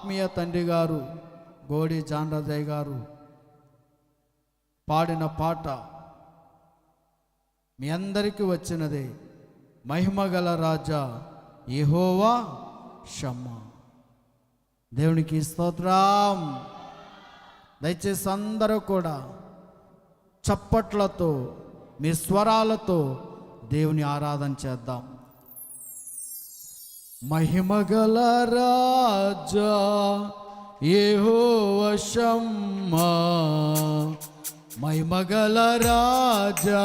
ఆత్మీయ తండ్రి గారు గోడి జానరాజయ్య గారు పాడిన పాట మీ అందరికీ వచ్చినదే. మహిమగల రాజా యహోవా షమ్మ దేవునికి స్తోత్రం. దయచేసి అందరూ కూడా చప్పట్లతో మీ స్వరాలతో దేవుని ఆరాధన చేద్దాం. మహిమగల రాజా యెహోవా షమ్మా. మహిమగల రాజా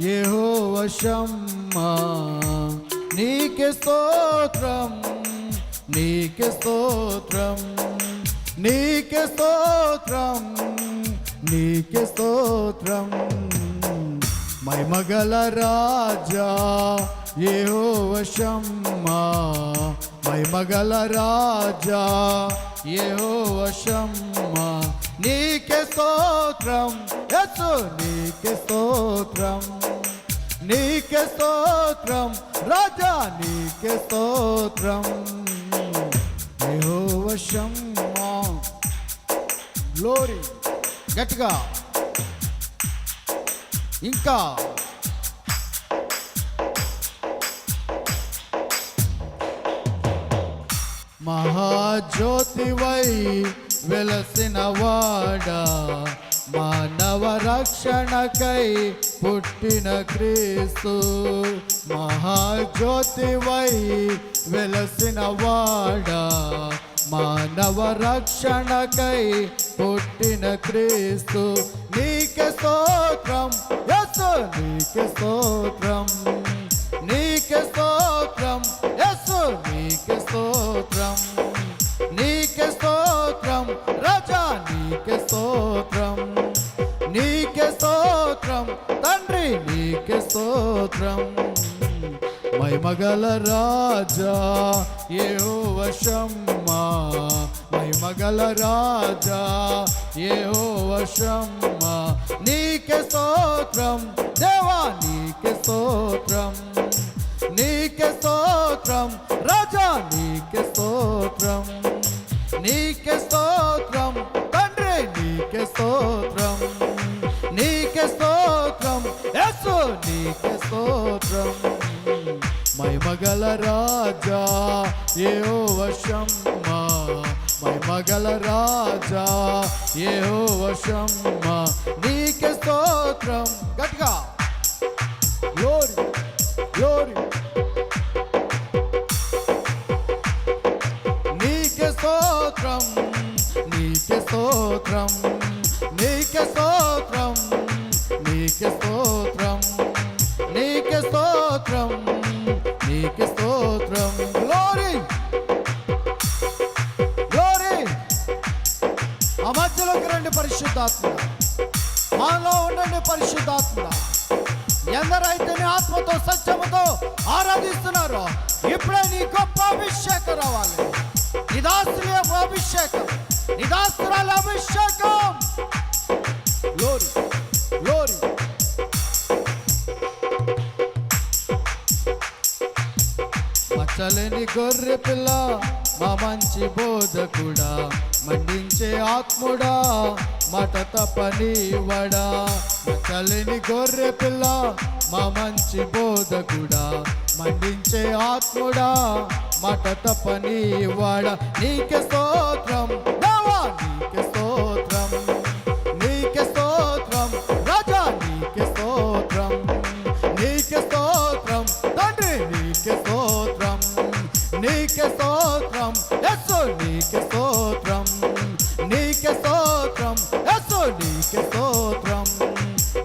యెహోవా షమ్మా. నీకే స్తోత్రం నీకే స్తోత్రం నీకే స్తోత్రం నీకే స్తోత్రం. మహిమగల రాజా యెహోవ షమ్మా మహిమగల రాజా. యెహోవశమ్మా నీకే స్తోత్రం. యసు నీకే స్తోత్రం. నీకే స్తోత్రం రాజా నీకే స్తోత్రం. యెహోవశమ్మా గ్లోరీ గట్టిగా. ఇంకా మహాజ్యోతివై వెలసిన వాడా మానవ రక్షణకై పుట్టిన క్రీస్తు. మహాజ్యోతివై వెలసిన వాడా మానవ రక్షణకై పుట్టిన క్రీస్తు. నీకే స్తోత్రం యస్సు నీకే స్తోత్రం. నీకే స్తోత్రం. యస్సు నీకే స్తోత్రం. నీకే స్తోత్రం. రాజా నీకే స్తోత్రం. నీకే స్తోత్రం. తండ్రి నీకే స్తోత్రం. మహిమగల రాజా ఏహోవ వశమ్మా మహిమగల రాజా ఏహోవ వశమ్మా నీకే స్తోత్రం దేవా నీకే స్తోత్రం నీకే స్తోత్రం రాజా నీకే స్తోత్రం నీకే స్తోత్రం తండ్రి నీకే స్తోత్రం నీకే స్తోత్రం యేసు నీకే స్తోత్రం మహిమగల రాజా ఏహో వశమ్మ. మహిమగల రాజా ఏహో వశమ్మ. నీకే స్తోత్రం. గట్టిగా. గ్లోరీ గ్లోరీ నీకే స్తోత్రం నీకే స్తోత్రం నీకే స్తోత్రం. నీకే స్తోత్రం గ్లోరీ గ్లోరీ ఆ మధ్యలోకి రండి పరిశుద్ధాత్మ మాలో ఉండండి పరిశుద్ధాత్మ ఎందరైతే ఆత్మతో సత్యముతో ఆరాధిస్తున్నారో ఇప్పుడే నీ గొప్ప అభిషేకం రావాలి. నిదాస్తుల అభిషేకం. నిదాస్తురాల అభిషేకం. గ్లోరీ చలని గొర్రె పిల్ల మా మంచి బోధకుడా మండించే ఆత్ముడా మట తపని వడా. చలిని గొర్రె పిల్ల మా మంచి బోధకుడా మండించే ఆత్ముడా మట తపని వడా. నీకే స్తోత్రం యస్సు నీకే స్తోత్రం నీకే స్తోత్రం యస్సు నీకే స్తోత్రం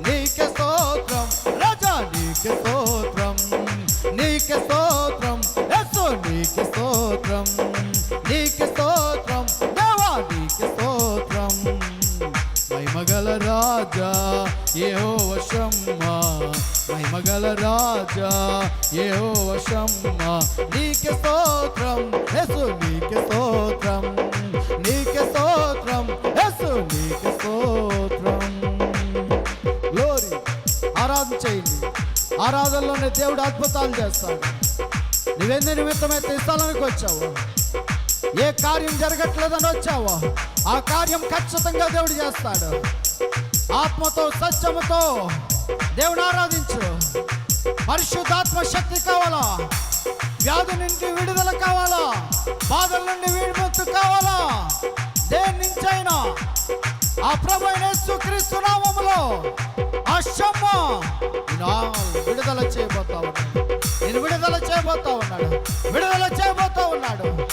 నీకే స్తోత్రం రాజా నీకే స్తోత్రం నీకే స్తోత్రం గల రాజా ఏహో వశమ్మా నీకే స్తోత్రం ఎసు నీకే స్తోత్రం నీకే స్తోత్రం ఎసు నీకే స్తోత్రం. గ్లోరీ ఆరాధన చేయండి. ఆరాధనలోనే దేవుడు అద్భుతాలు చేస్తాడు. నువ్వెందు నిమిత్తమైతే ఈ స్థలానికి వచ్చావు ఏ కార్యం జరగట్లేదని వచ్చావో ఆ కార్యం ఖచ్చితంగా దేవుడు చేస్తాడు. ఆత్మతో సత్యముతో దేవుని ఆరాధించు. పరిశుద్ధాత్మ శక్తి కావాలా? వ్యాధి నుండి విడుదల కావాలా? బాధల నుండి విడిపోతు కావాలా? దేని నుంచైనా ఆ ప్రభు క్రీస్తు నామములో విడుదల చేయబోతా ఉన్నాడు. నేను విడుదల చేయబోతా ఉన్నాడు. విడుదల చేయబోతా ఉన్నాడు.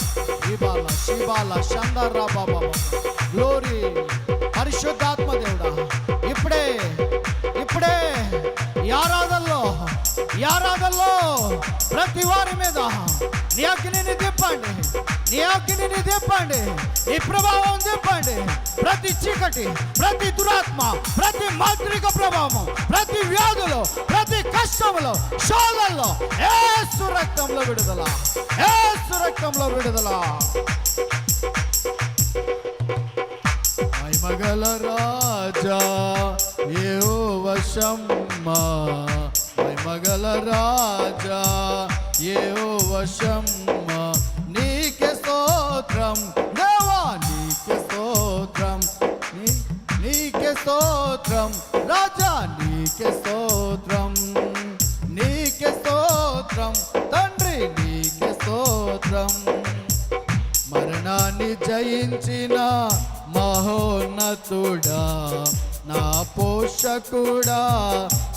శిబాల శిబాల షందర్రా బాబా. గ్లోరీ పరిశుద్ధాత్మ దేవుడా. ఇప్పుడే యారాధల్లో యారాధల్లో ప్రతి వారి మీద నీ అగ్నిని దిప్పండి నీ అగ్నిని దిప్పండి నీ ప్రభావం దిప్పండి ప్రతి చీకటి ప్రతి దురాత్మ ప్రతి మాంత్రిక ప్రభావం ప్రతి వ్యాధులు ప్రతి కష్టములో శోధల్లో ఏ సురక్తంలో విడుదల. ఏ సురక్తంలో విడుదల. మగల రాజా ఏవో వశమ్మా మహిమగల రాజా. ఏవో వశమ్మా నీకే స్తోత్రం. దేవా నీకే స్తోత్రం. నీకే స్తోత్రం. రాజా నీకే స్తోత్రం. నీకే స్తోత్రం. తండ్రి నీకే స్తోత్రం. మరణాన్ని జయించిన మహోన్నతుడా. నా పోషకుడా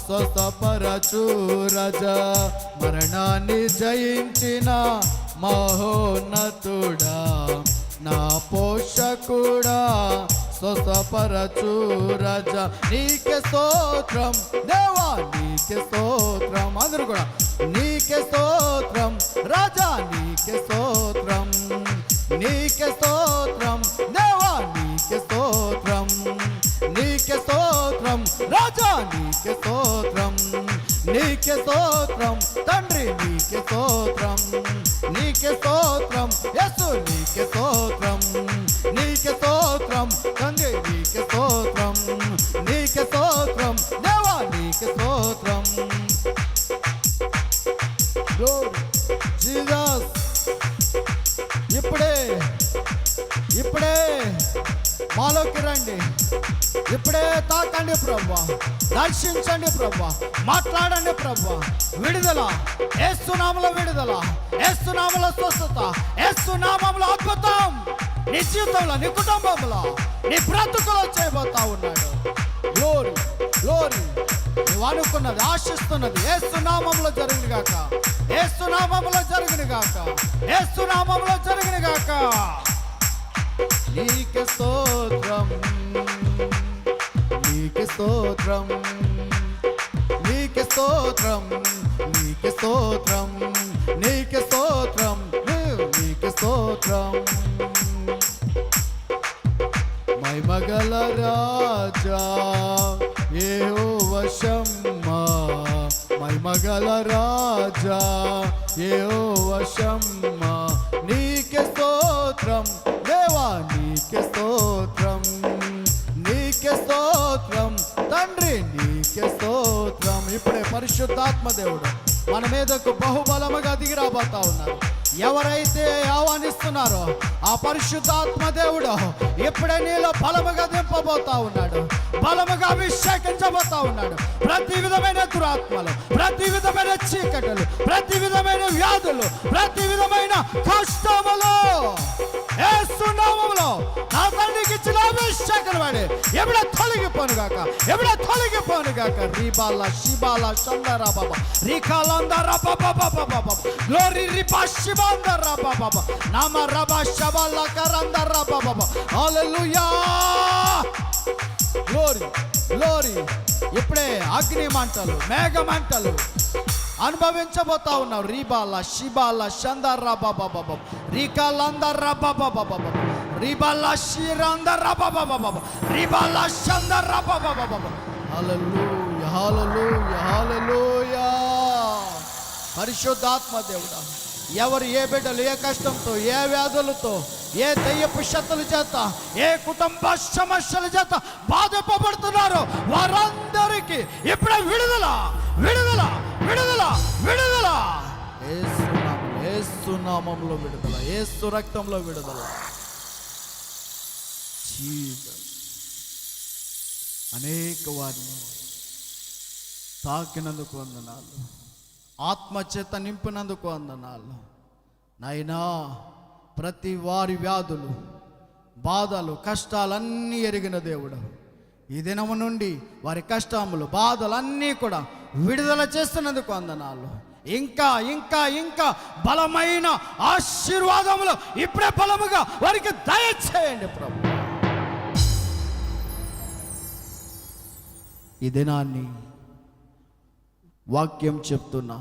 స్వస్థపరచు రజ. మరణాన్ని జయించిన మహోన్నతుడా. నా పోషకుడా స్వస్థపరచు రజ. నీకే స్తోత్రం దేవా నీకే స్తోత్రం. అందరూ కూడా నీకే స్తోత్రం రాజా నీకే స్తోత్రం. నీకే స్తోత్రం దేవా. రాజా నీకే స్తోత్రం నీకే స్తోత్రం తండ్రి నీకే స్తోత్రం నీకే స్తోత్రం యసు నీకే స్తోత్రం నీకే స్తోత్రం తండ్రి నీకే స్తోత్రం నీకే స్తోత్రం దేవా నీకే స్తోత్రం. జీజస్ ఇప్పుడే ఇప్పుడే మాలోకి రండి. తాకండి ప్రభా. దర్శించండి ప్రభా. మాట్లాడండి ప్రభా. విడుదల. ఏసునామలో విడుదల. ఏసునామలో స్వస్థత. ఏసునామంలో అద్భుతం. నీ జీవితంలో నీ కుటుంబంలో నీ బ్రతుకులో చేయబోతా ఉన్నాడు. లోరి లోరి నువ్వు అనుకున్నది ఆశిస్తున్నది ఏసునామంలో జరిగిన గాక. ఏసునామంలో జరిగిన గాక. ఏసునామంలో జరిగిన గాక. నీకే స్తోత్రం. స్తోత్రం. నీకే స్తోత్రం నీకే స్తోత్రం నీకే స్తోత్రం నీకే స్తోత్రం. మహిమగల రాజా ఏ వశమ్మా. మహిమగల రాజా ఏ వశమ్మా. నీకే స్తోత్రం దేవాణి ఇప్పుడే పరిశుద్ధాత్మ దేవుడు మన మీదకు బహుబలముగా దిగిరాబోతా ఉన్నారు ఎవరైతే ఆహ్వానిస్తున్నారో ఆ పరిశుద్ధాత్మ దేవుడు ఇప్పుడే నీలో బలముగా దింపబోతా ఉన్నాడు. బలముగా అభిషేకించబోతా ఉన్నాడు. ప్రతి విధమైన దురాత్మలు ప్రతి విధమైన చీకటలు ప్రతి విధమైన వ్యాధులు ప్రతి విధమైన కష్టములు నా అభిషేకం వాడి ఎవిడ తొలగిపోనుగాక ఎవిడ తొలగిపోనుగాక రీబాల శిబాల చందరా బాబా రీకాలందరా బాబా బాబా బాబా గ్లోరీ రిపా శిబాందరా బాబా బాబా నామ రబా శబాల కరందరా బాబా బాబా హల్లెలూయా గ్లోరీ గ్లోరీ ఇప్పుడే అగ్ని మంటలు మేఘ మంటలు అనుభవించబోతా ఉన్నావు రీబాల శిబాల షందర్రా బాబా బాబా రీకాలందర్రా బాబా బాబా బాబా రీబాల షీరందర్రా బాబా బాబా బాబా రీబాల బాబా బాబా హల్లెలూయా హల్లెలూయా హల్లెలూయా పరిశుద్ధాత్మ దేవుడా ఎవరు ఏ బిడ్డలు ఏ కష్టంతో ఏ వ్యాధులతో ఏ దయ్యపు శక్తుల చేత ఏ కుటుంబ సమస్యల చేత బాధింపబడుతున్నారో వారందరికీ ఇప్పుడే విడుదల విడుదల విడుదల విడుదల. ఏసునామములో, నామంలో విడుదల ఏసు రక్తంలో విడుదల. జీవం అనేక వారిని తాకినందుకు వందనాలు. ఆత్మచేత నింపినందుకు వందనాలు. నాయనా ప్రతి వారి వ్యాధులు బాధలు కష్టాలన్నీ ఎరిగిన దేవుడు. ఈ దినము నుండి వారి కష్టములు బాధలన్నీ కూడా విడుదల చేస్తున్నందుకు వందనాలు. ఇంకా ఇంకా ఇంకా బలమైన ఆశీర్వాదములు ఇప్పుడే బలముగా వారికి దయచేయండి ప్రభు. ఈ దినాన్ని వాక్యం చెప్తున్నా.